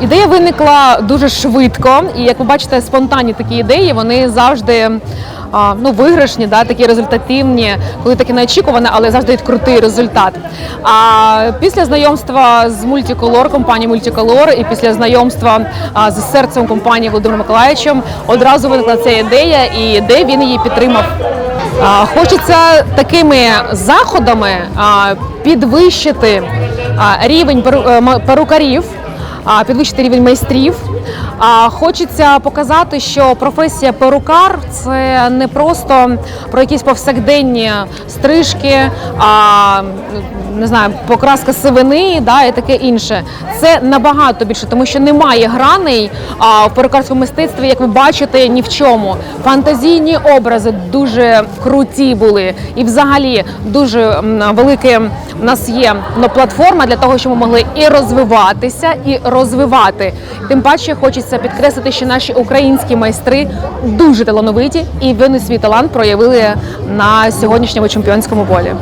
Ідея виникла дуже швидко, і як ви бачите, спонтанні такі ідеї вони завжди ну, виграшні, да, такі результативні, коли таке неочікуване, але завжди крутий результат. А після знайомства з Multicolor, компанією Multicolor, і після знайомства з серцем компанії Володимиром Миколаївичем одразу виникла ця ідея, і де він її підтримав. Хочеться такими заходами підвищити рівень е, перукарів, підвищити рівень майстрів. Хочеться показати, що професія перукар це не просто про якісь повсякденні стрижки, а не знаю, покраска сивини, да, і таке інше. Це набагато більше, тому що немає граней а, в перукарському мистецтві, як ви бачите, ні в чому. Фантазійні образи дуже круті були, і взагалі дуже велике у нас є ну, платформа для того, щоб ми могли і розвиватися, і розвивати. Тим паче хочеться підкреслити, що наші українські майстри дуже талановиті, і вони свій талант проявили на сьогоднішньому чемпіонському полі.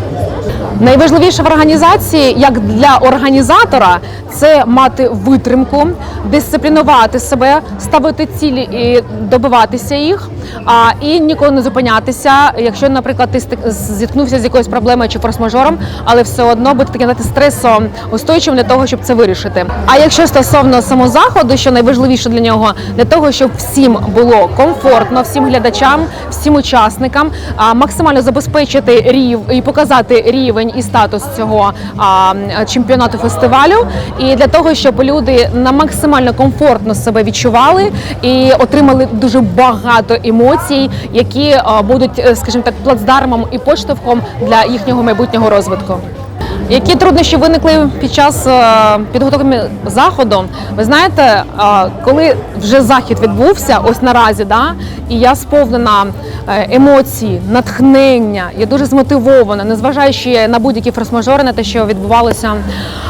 Найважливіше в організації, як для організатора, це мати витримку, дисциплінувати себе, ставити цілі і добиватися їх, а і ніколи не зупинятися. Якщо, наприклад, ти зіткнувся з якоюсь проблемою чи форс-мажором, але все одно бути таким знаєте, стресоустойчивим для того, щоб це вирішити. А якщо стосовно самозаходу, що найважливіше для нього, для того, щоб всім було комфортно, всім глядачам, всім учасникам, максимально забезпечити рів і показати рівень і статус цього чемпіонату фестивалю, і для того, щоб люди на максимально комфортно себе відчували і отримали дуже багато емоцій, які будуть, е, скажімо так, плацдармом і поштовхом для їхнього майбутнього розвитку. Які труднощі виникли під час е, підготовки заходу? Ви знаєте, е, коли вже захід відбувся, ось наразі, да, і я сповнена е, емоцій, натхнення, я дуже змотивована, незважаючи на будь-які форс-мажори, на те, що відбувалося.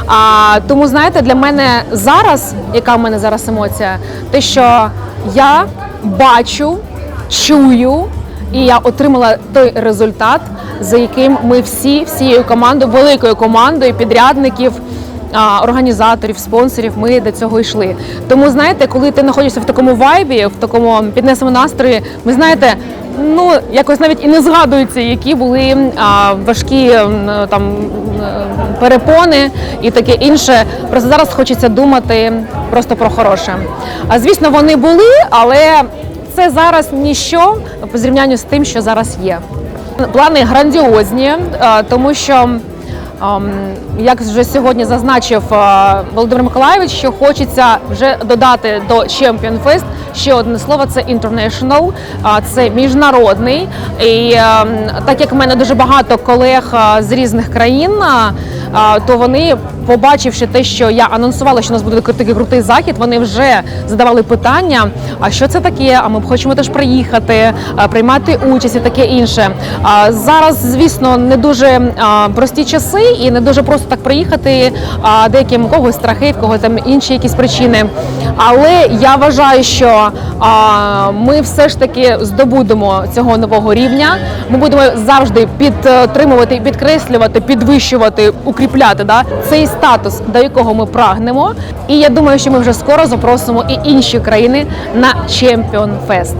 А, тому знаєте, для мене зараз, яка в мене зараз емоція, те, що я бачу, чую. І я отримала той результат, за яким ми всі всією командою, великою командою підрядників, організаторів, спонсорів, ми до цього йшли. Тому знаєте, коли ти знаходишся в такому вайбі, в такому піднесеному настрої, ви знаєте. Ну, якось навіть і не згадується, які були а, важкі там перепони і таке інше. Просто зараз хочеться думати просто про хороше. А звісно, вони були, але це зараз ніщо по зрівнянню з тим, що зараз є. Плани грандіозні, е, тому що, ем, як вже сьогодні зазначив е, Володимир Миколаївич, що хочеться вже додати до Champion Fest ще одне слово це international, це міжнародний. І ем, так як в мене дуже багато колег е, з різних країн, то вони, побачивши те, що я анонсувала, що у нас буде такий крутий захід, вони вже задавали питання: а що це таке? А ми б хочемо теж приїхати, приймати участь і таке інше. Зараз, звісно, не дуже прості часи, і не дуже просто так приїхати. А деяким когось страхи, в когось там інші якісь причини. Але я вважаю, що ми все ж таки здобудемо цього нового рівня. Ми будемо завжди підтримувати, підкреслювати, підвищувати, укріпляти да, цей статус, до якого ми прагнемо. І я думаю, що ми вже скоро запросимо і інші країни на Champion Fest.